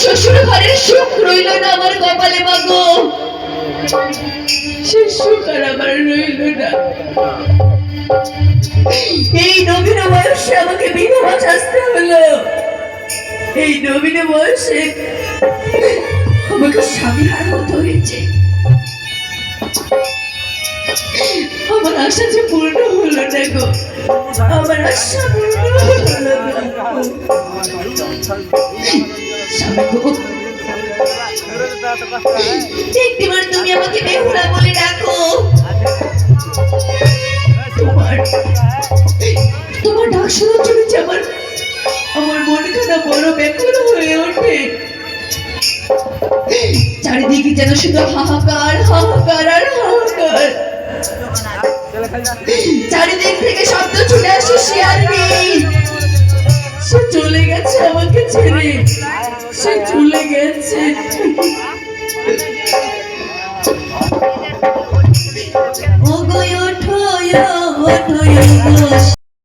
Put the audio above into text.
শ্বশুর ঘরের সুখ রইল না আমার কপালে মাগো এই নবীন বয়সে আমাকে বিধবা শাস্তে হলো। এই নবীন বয়সে আমাকে স্বামী হার মতো হয়েছে। আমার আশা যে পূর্ণ হলো না গো। আমার স্বামী একটিবার তুমি আমাকে বেহুলা বলে ডাকো। তোমার তোমার ডাক শুনে চলেছে আমার আমার মনখানা বড় ব্যাকুল হয়ে ওঠে। চারিদিকে যেন শুধু হাহাকার হাহাকার আর হাহাকার। গেছে আমাকে ছেড়ে। সে চলে গেছে। ওগো ওঠো ওঠো